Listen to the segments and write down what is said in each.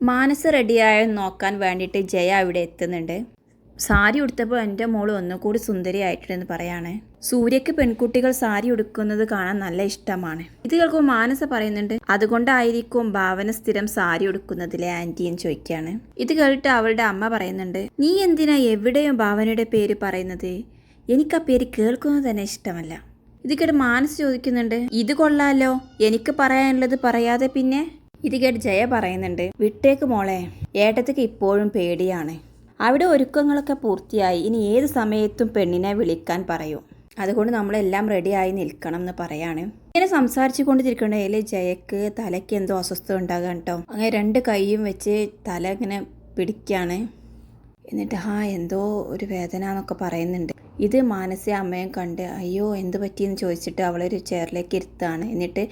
മാനസ് റെഡിയായോ നോക്കാൻ വേണ്ടിയിട്ട് ജയ അവിടെ എത്തുന്നുണ്ട്. സാരി ഉടുത്തപ്പോൾ എന്റെ മോൾ ഒന്നുകൂടി സുന്ദരിയായിട്ടുണ്ടെന്ന് പറയാണ്. സൂര്യക്ക് പെൺകുട്ടികൾ സാരി ഉടുക്കുന്നത് കാണാൻ നല്ല ഇഷ്ടമാണ്. ഇത് കേൾക്കുമ്പോൾ മാനസ പറയുന്നുണ്ട് അതുകൊണ്ടായിരിക്കും ഭാവന സ്ഥിരം സാരി ഉടുക്കുന്നതിലെ ആന്റി എന്ന് ചോദിക്കുകയാണ് ഇത് കേട്ടിട്ട് അവളുടെ അമ്മ പറയുന്നുണ്ട് നീ എന്തിനാ എവിടെയും ഭാവനയുടെ പേര് പറയുന്നത്? എനിക്ക് ആ പേര് കേൾക്കുന്നത് തന്നെ ഇഷ്ടമല്ല. ഇത് കേട്ട് മാനസ് ചോദിക്കുന്നുണ്ട് ഇത് കൊള്ളാലോ? എനിക്ക് പറയാനുള്ളത് പറയാതെ പിന്നെ? ഇത് കേട്ട് ജയ പറയുന്നുണ്ട് വിട്ടേക്ക് മോളെ ഏട്ടത്തിക്ക് ഇപ്പോഴും പേടിയാണ്. അവിടെ ഒരുക്കങ്ങളൊക്കെ പൂർത്തിയായി ഇനി ഏത് സമയത്തും പെണ്ണിനെ വിളിക്കാൻ പറയൂ. അതുകൊണ്ട് നമ്മളെല്ലാം റെഡിയായി നിൽക്കണം എന്ന് പറയാണ്. ഇങ്ങനെ സംസാരിച്ചു കൊണ്ടിരിക്കണേൽ ജയക്ക് തലയ്ക്ക് എന്തോ അസ്വസ്ഥത ഉണ്ടാകാൻ കേട്ടോ അങ്ങനെ രണ്ട് കൈയും വെച്ച് തല ഇങ്ങനെ പിടിക്കുകയാണ് എന്നിട്ട് ഹാ എന്തോ ഒരു വേദന എന്നൊക്കെ പറയുന്നുണ്ട്. ഇത് മാനസ അമ്മയും കണ്ട് അയ്യോ എന്ത് പറ്റിയെന്ന് ചോദിച്ചിട്ട് അവളൊരു ചെയറിലേക്ക് ഇരുത്താണ്. എന്നിട്ട്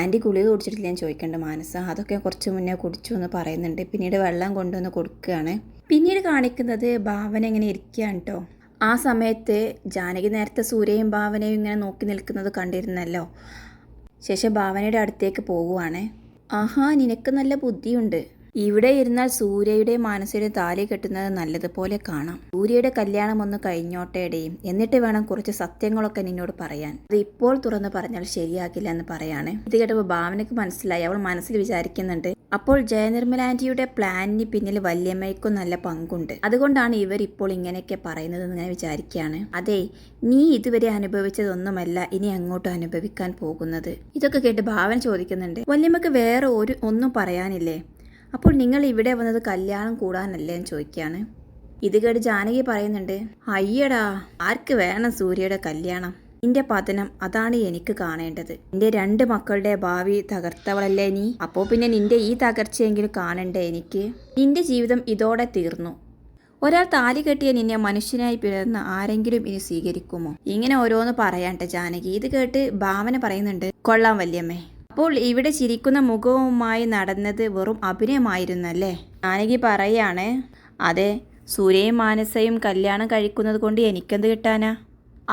ആന്റി ഗുളിക ഞാൻ ചോദിക്കേണ്ട മാനസ. അതൊക്കെ കുറച്ച് മുന്നേ കുടിച്ചു എന്ന് പറയുന്നുണ്ട്. പിന്നീട് വെള്ളം കൊണ്ടുവന്ന് കൊടുക്കുകയാണ്. പിന്നീട് കാണിക്കുന്നത് ഭാവന ഇങ്ങനെ ഇരിക്കുകയാണ് കേട്ടോ ആ സമയത്ത് ജാനകി നേരത്തെ സൂര്യയും ഭാവനയും ഇങ്ങനെ നോക്കി നിൽക്കുന്നത് കണ്ടിരുന്നല്ലോ. ശേഷം ഭാവനയുടെ അടുത്തേക്ക് പോവുകയാണ് ആഹാ നിനക്ക് നല്ല ബുദ്ധിയുണ്ട്. ഇവിടെ ഇരുന്നാൽ സൂര്യയുടെ മാനസിക താലി കെട്ടുന്നത് നല്ലതുപോലെ കാണാം. സൂര്യയുടെ കല്യാണം ഒന്ന് കഴിഞ്ഞോട്ടേടെയും എന്നിട്ട് വേണം കുറച്ച് സത്യങ്ങളൊക്കെ നിന്നോട് പറയാൻ. അത് ഇപ്പോൾ തുറന്ന് പറഞ്ഞാൽ ശരിയാകില്ല എന്ന് പറയാണ്. ഇത് കേട്ടപ്പോൾ ഭാവനയ്ക്ക് മനസ്സിലായി. അവൾ മനസ്സിൽ വിചാരിക്കുന്നുണ്ട്. അപ്പോൾ ജയനിർമ്മല ആന്റിയുടെ പ്ലാനിന് പിന്നിൽ വല്യമ്മയ്ക്കും നല്ല പങ്കുണ്ട്. അതുകൊണ്ടാണ് ഇവർ ഇപ്പോൾ ഇങ്ങനെയൊക്കെ പറയുന്നത് എന്ന് ഞാൻ വിചാരിക്കുകയാണ്. അതെ നീ ഇതുവരെ അനുഭവിച്ചതൊന്നുമല്ല ഇനി അങ്ങോട്ട് അനുഭവിക്കാൻ പോകുന്നത്. ഇതൊക്കെ കേട്ട് ഭാവന ചോദിക്കുന്നുണ്ട്. വല്യമ്മക്ക് വേറെ ഒരു ഒന്നും പറയാനില്ലേ? അപ്പോൾ നിങ്ങൾ ഇവിടെ വന്നത് കല്യാണം കൂടാനല്ലേ എന്ന് ചോദിക്കുകയാണ്. ഇത് കേട്ട് ജാനകി പറയുന്നുണ്ട് അയ്യടാ ആർക്ക് വേണം സൂര്യയുടെ കല്യാണം? നിന്റെ പതനം അതാണ് എനിക്ക് കാണേണ്ടത്. നിന്റെ രണ്ട് മക്കളുടെ ഭാവി തകർത്തവളല്ലേ നീ? അപ്പോൾ പിന്നെ നിന്റെ ഈ തകർച്ചയെങ്കിലും കാണണ്ടേ എനിക്ക്? നിന്റെ ജീവിതം ഇതോടെ തീർന്നു. ഒരാൾ താലി കെട്ടിയ നിന്നെ മനുഷ്യനായി പിറന്ന ആരെങ്കിലും ഇനി സ്വീകരിക്കുമോ? ഇങ്ങനെ ഓരോന്ന് പറയാട്ടെ ജാനകി. ഇത് കേട്ട് ഭാവന പറയുന്നുണ്ട് കൊള്ളാം വല്യമ്മേ. അപ്പോൾ ഇവിടെ ചിരിക്കുന്ന മുഖവുമായി നടന്നത് വെറും അഭിനയമായിരുന്നല്ലേ? ജാനകി പറയാണ് അതെ സൂര്യയും മാനസയും കല്യാണം കഴിക്കുന്നത് കൊണ്ട് എനിക്കെന്ത് കിട്ടാനാ?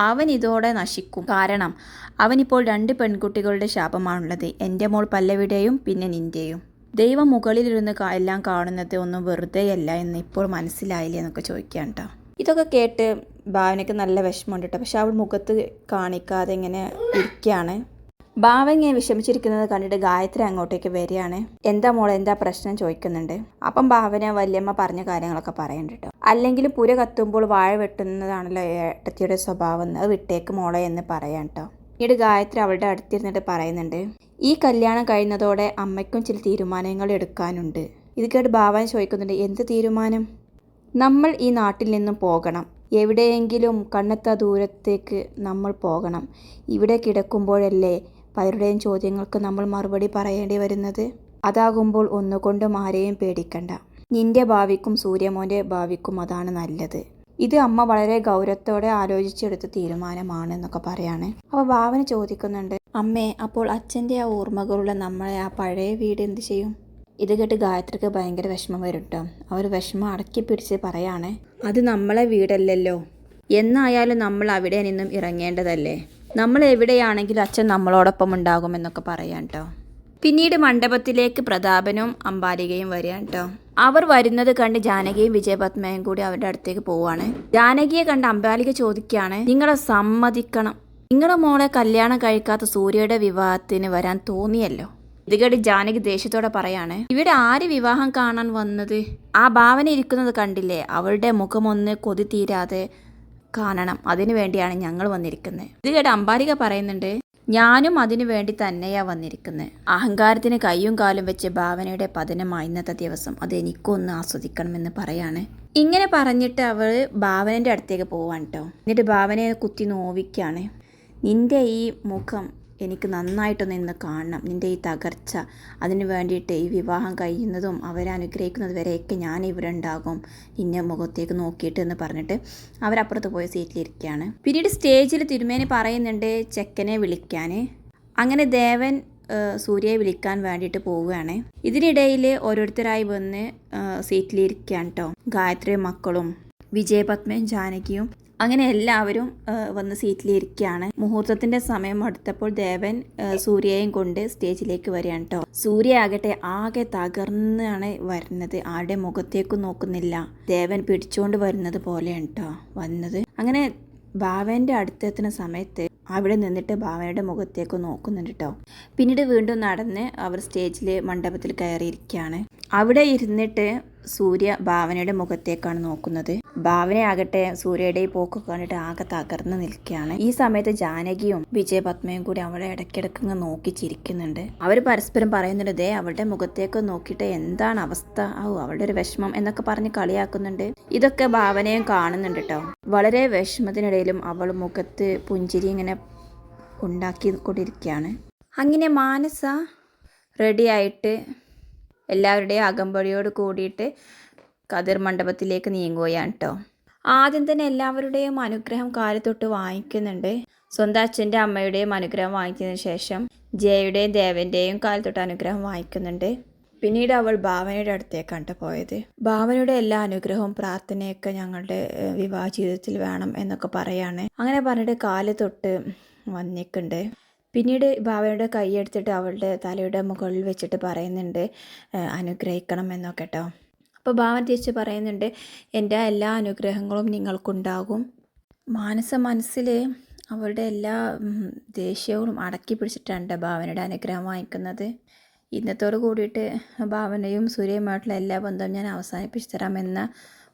അവൻ ഇതോടെ നശിക്കും. കാരണം അവനിപ്പോൾ രണ്ട് പെൺകുട്ടികളുടെ ശാപമാണുള്ളത്. എന്റെ മോൾ പല്ലവിടെയും പിന്നെ നിന്റെയും ദൈവം മുകളിലിരുന്ന് എല്ലാം കാണുന്നത് ഒന്നും വെറുതെയല്ല എന്ന് ഇപ്പോൾ മനസ്സിലായില്ലേ എന്നൊക്കെ ചോദിക്കാൻ കേട്ടോ ഇതൊക്കെ കേട്ട് ഭാവനയ്ക്ക് നല്ല വിഷമമുണ്ട് കേട്ടോ പക്ഷെ അവൾ മുഖത്ത് കാണിക്കാതെ ഇങ്ങനെ ഇരിക്കുകയാണ്. ഭാവ ഇങ്ങനെ വിഷമിച്ചിരിക്കുന്നത് കണ്ടിട്ട് ഗായത്രി അങ്ങോട്ടേക്ക് വരികയാണ്. എന്താ മോളെ എന്താ പ്രശ്നം ചോദിക്കുന്നുണ്ട്. അപ്പം ഭാവന വല്യമ്മ പറഞ്ഞ കാര്യങ്ങളൊക്കെ പറയുന്നുണ്ട് കേട്ടോ അല്ലെങ്കിലും പുര കത്തുമ്പോൾ വാഴ വെട്ടുന്നതാണല്ലോ ഏട്ടത്തിയുടെ സ്വഭാവം. അത് വിട്ടേക്ക് മോളെ എന്ന് പറയാം കേട്ടോ പിന്നീട് ഗായത്രി അവളുടെ അടുത്തിരുന്നിട്ട് പറയുന്നുണ്ട് ഈ കല്യാണം കഴിയുന്നതോടെ അമ്മയ്ക്കും ചില തീരുമാനങ്ങൾ എടുക്കാനുണ്ട്. ഇത് കേട്ട് ഭാവന ചോദിക്കുന്നുണ്ട് എന്ത് തീരുമാനം? നമ്മൾ ഈ നാട്ടിൽ നിന്നും പോകണം. എവിടെയെങ്കിലും കണ്ണെത്ത ദൂരത്തേക്ക് നമ്മൾ പോകണം. ഇവിടെ കിടക്കുമ്പോഴല്ലേ പലരുടെയും ചോദ്യങ്ങൾക്ക് നമ്മൾ മറുപടി പറയേണ്ടി വരുന്നത്. അതാകുമ്പോൾ ഒന്നുകൊണ്ടും ആരെയും പേടിക്കണ്ട. നിന്റെ ഭാവിക്കും സൂര്യമോന്റെ ഭാവിക്കും അതാണ് നല്ലത്. ഇത് അമ്മ വളരെ ഗൗരവത്തോടെ ആലോചിച്ചെടുത്ത തീരുമാനമാണ് എന്നൊക്കെ പറയാണ്. അപ്പോൾ ഭാവന ചോദിക്കുന്നുണ്ട് അമ്മേ അപ്പോൾ അച്ഛന്റെ ആ ഓർമ്മകളുള്ള നമ്മളെ ആ പഴയ വീട് എന്ത് ചെയ്യും? ഇത് കേട്ട് ഗായത്രിക്ക് ഭയങ്കര വിഷമം വരും കേട്ടോ അവർ വിഷമം അടക്കി പിടിച്ച് പറയാണ് അത് നമ്മളെ വീടല്ലല്ലോ. എന്നായാലും നമ്മൾ അവിടെ നിന്നും ഇറങ്ങേണ്ടതല്ലേ? നമ്മൾ എവിടെയാണെങ്കിലും അച്ഛൻ നമ്മളോടൊപ്പം ഉണ്ടാകുമെന്നൊക്കെ പറയാം കേട്ടോ പിന്നീട് മണ്ഡപത്തിലേക്ക് പ്രതാപനും അമ്പാലികയും വരികയാണ് കേട്ടോ അവർ വരുന്നത് കണ്ട് ജാനകിയും വിജയപത്മയും കൂടി അവരുടെ അടുത്തേക്ക് പോവാണ്. ജാനകിയെ കണ്ട് അമ്പാലിക ചോദിക്കുകയാണ് നിങ്ങളെ സമ്മതിക്കണം. നിങ്ങളുടെ മോളെ കല്യാണം കഴിക്കാത്ത സൂര്യയുടെ വിവാഹത്തിന് വരാൻ തോന്നിയല്ലോ? ഇത് കേട്ട് ജാനകി ദേഷ്യത്തോടെ പറയാണ് ഇവിടെ ആര് വിവാഹം കാണാൻ വന്നത്? ആ ഭാവന ഇരിക്കുന്നത് കണ്ടില്ലേ അവളുടെ മുഖമൊന്ന് കൊതി തീരാതെ കാണണം. അതിനു വേണ്ടിയാണ് ഞങ്ങൾ വന്നിരിക്കുന്നത് ഇത് കേട്ട് അമ്പാരിക പറയുന്നുണ്ട് ഞാനും അതിനു വേണ്ടി തന്നെയാ വന്നിരിക്കുന്നത് അഹങ്കാരത്തിന് കയ്യും കാലും വെച്ച് ഭാവനയുടെ പതനമായി ഇന്നത്തെ ദിവസം. അത് എനിക്കൊന്ന് ആസ്വദിക്കണമെന്ന് പറയാണ്. ഇങ്ങനെ പറഞ്ഞിട്ട് അവൾ ഭാവനന്റെ അടുത്തേക്ക് പോവാണ് കേട്ടോ എന്നിട്ട് ഭാവനയെ കുത്തി നോവിക്കാണ്. നിന്റെ ഈ മുഖം എനിക്ക് നന്നായിട്ടൊന്ന് ഇന്ന് കാണണം. നിന്റെ ഈ തകർച്ച അതിന് വേണ്ടിയിട്ട് ഈ വിവാഹം കഴിയുന്നതും അവരെ അനുഗ്രഹിക്കുന്നത് വരെയൊക്കെ ഞാൻ ഇവിടെ ഉണ്ടാകും. നിന്നെ മുഖത്തേക്ക് നോക്കിയിട്ട് എന്ന് പറഞ്ഞിട്ട് അവരപ്പുറത്ത് പോയ സീറ്റിലിരിക്കുകയാണ്. പിന്നീട് സ്റ്റേജിൽ തിരുമേനി പറയുന്നുണ്ട് ചെക്കനെ വിളിക്കാൻ അങ്ങനെ ദേവൻ സൂര്യയെ വിളിക്കാൻ വേണ്ടിയിട്ട് പോവുകയാണ്. ഇതിനിടയിൽ ഓരോരുത്തരായി വന്ന് സീറ്റിലിരിക്കുകയാണ് കേട്ടോ ഗായത്രി മക്കളും വിജയപത്മയും ജാനകിയും അങ്ങനെ എല്ലാവരും വന്ന് സീറ്റിലിരിക്കുകയാണ്. മുഹൂർത്തത്തിന്റെ സമയം അടുത്തപ്പോൾ ദേവൻ സൂര്യയെയും കൊണ്ട് സ്റ്റേജിലേക്ക് വരികയാണ് കേട്ടോ സൂര്യ ആകട്ടെ ആകെ തകർന്നാണ് വരുന്നത്. ആരുടെ മുഖത്തേക്കും നോക്കുന്നില്ല. ദേവൻ പിടിച്ചുകൊണ്ട് വരുന്നത് പോലെയാണ് കേട്ടോ വന്നത്. അങ്ങനെ ഭാവന്റെ അടുത്തെത്തുന്ന സമയത്ത് അവിടെ നിന്നിട്ട് ഭാവനയുടെ മുഖത്തേക്ക് നോക്കുന്നുണ്ട് കേട്ടോ പിന്നീട് വീണ്ടും നടന്ന് അവർ സ്റ്റേജിൽ മണ്ഡപത്തിൽ കയറിയിരിക്കുകയാണ്. അവിടെ ഇരുന്നിട്ട് സൂര്യ ഭാവനയുടെ മുഖത്തേക്കാണ് നോക്കുന്നത്. ഭാവനയാകട്ടെ സൂര്യയുടെ ഈ പോക്ക് കണ്ടിട്ട് ആകെ തകർന്ന് നിൽക്കുകയാണ്. ഈ സമയത്ത് ജാനകിയും വിജയപത്മയും കൂടി അവളെ ഇടയ്ക്കിടയ്ക്ക് നോക്കി ചിരിക്കുന്നുണ്ട്. അവർ പരസ്പരം പറയുന്നുണ്ട് ദേ അവളുടെ മുഖത്തേക്ക് നോക്കിയിട്ട് എന്താണ് അവസ്ഥ? ഓ അവളുടെ ഒരു വിഷമം എന്നൊക്കെ പറഞ്ഞ് കളിയാക്കുന്നുണ്ട്. ഇതൊക്കെ ഭാവനയും കാണുന്നുണ്ട് കേട്ടോ വളരെ വിഷമത്തിനിടയിലും അവൾ മുഖത്ത് പുഞ്ചിരി ഇങ്ങനെ ഉണ്ടാക്കി കൊണ്ടിരിക്കുകയാണ് അങ്ങനെ മാനസ റെഡിയായിട്ട് എല്ലാവരുടെയും അകമ്പടിയോട് കൂടിയിട്ട് കതിർ മണ്ഡപത്തിലേക്ക് നീങ്ങുകയാണ് കേട്ടോ ആദ്യം തന്നെ എല്ലാവരുടെയും അനുഗ്രഹം കാലത്തൊട്ട് വാങ്ങിക്കുന്നുണ്ട്. സ്വന്തം അച്ഛന്റെ അമ്മയുടെയും അനുഗ്രഹം വാങ്ങിച്ചതിന് ശേഷം ജയയുടെയും ദേവന്റെയും കാലത്തൊട്ട് അനുഗ്രഹം വാങ്ങിക്കുന്നുണ്ട്. പിന്നീട് അവൾ ഭാവനയുടെ അടുത്തേക്കാണ് പോയത്. ഭാവനയുടെ എല്ലാ അനുഗ്രഹവും പ്രാർത്ഥനയൊക്കെ ഞങ്ങളുടെ വിവാഹ ജീവിതത്തിൽ വേണം എന്നൊക്കെ പറയാണ്. അങ്ങനെ പറഞ്ഞിട്ട് കാൽ തൊട്ട് വന്നിക്കുണ്ട് പിന്നീട് ഭാവയുടെ കൈയെടുത്തിട്ട് അവളുടെ തലയുടെ മുകളിൽ വെച്ചിട്ട് പറയുന്നുണ്ട് അനുഗ്രഹിക്കണം എന്നൊക്കെ കേട്ടോ അപ്പോൾ ഭാവൻ തിരിച്ച് പറയുന്നുണ്ട് എന്റെ എല്ലാ അനുഗ്രഹങ്ങളും നിങ്ങൾക്കുണ്ടാകും. മാനസ മനസ്സിൽ അവളുടെ എല്ലാ ദേഷ്യവും അടക്കി പിടിച്ചിട്ടാണ് ഭാവനയുടെ അനുഗ്രഹം വാങ്ങിക്കുന്നത്. ഇന്നത്തോട് കൂടിയിട്ട് ഭാവനയും സൂര്യയുമായിട്ടുള്ള എല്ലാ ബന്ധവും ഞാൻ അവസാനിപ്പിച്ചു തരാമെന്ന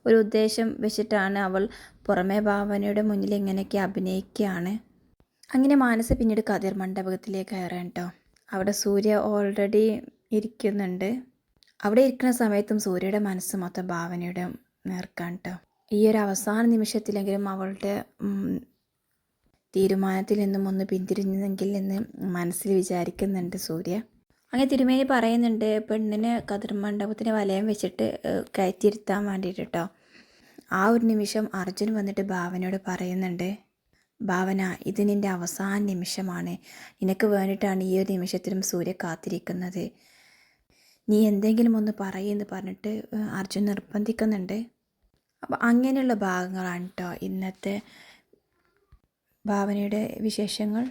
ഒരു ഉദ്ദേശം വെച്ചിട്ടാണ് അവൾ പുറമേ ഭാവനയുടെ മുന്നിൽ ഇങ്ങനെയൊക്കെ അഭിനയിക്കുകയാണ്. അങ്ങനെ മാനസ പിന്നീട് കതിർ മണ്ഡപത്തിലേക്ക് കയറാൻ കേട്ടോ അവിടെ സൂര്യ ഓൾറെഡി ഇരിക്കുന്നുണ്ട്. അവിടെ ഇരിക്കുന്ന സമയത്തും സൂര്യയുടെ മനസ്സ് മൊത്തം ഭാവനയുടെ നേർക്കാൻ കേട്ടോ ഈ ഒരു അവസാന നിമിഷത്തിലെങ്കിലും അവളുടെ തീരുമാനത്തിൽ നിന്നും ഒന്ന് പിന്തിരിഞ്ഞെങ്കിൽ എന്ന് മനസ്സിൽ വിചാരിക്കുന്നുണ്ട് സൂര്യ. അങ്ങനെ തിരുമേനി പറയുന്നുണ്ട് പെണ്ണിന് കതിർ മണ്ഡപത്തിന് വലയം വെച്ചിട്ട് കയറ്റിയിരുത്താൻ വേണ്ടിയിട്ട് കേട്ടോ ആ ഒരു നിമിഷം അർജുൻ വന്നിട്ട് ഭാവനയോട് പറയുന്നുണ്ട് ഭാവന ഇത് നിന്റെ അവസാന നിമിഷമാണ്. നിനക്ക് വേണ്ടിയിട്ടാണ് ഈ ഒരു നിമിഷത്തിലും സൂര്യ കാത്തിരിക്കുന്നത്. നീ എന്തെങ്കിലും ഒന്ന് പറയുമെന്ന് പറഞ്ഞിട്ട് അർജുൻ നിർബന്ധിക്കുന്നുണ്ട്. അപ്പോൾ അങ്ങനെയുള്ള ഭാഗങ്ങളാണ് കേട്ടോ ഇന്നത്തെ ഭാവനയുടെ വിശേഷങ്ങൾ.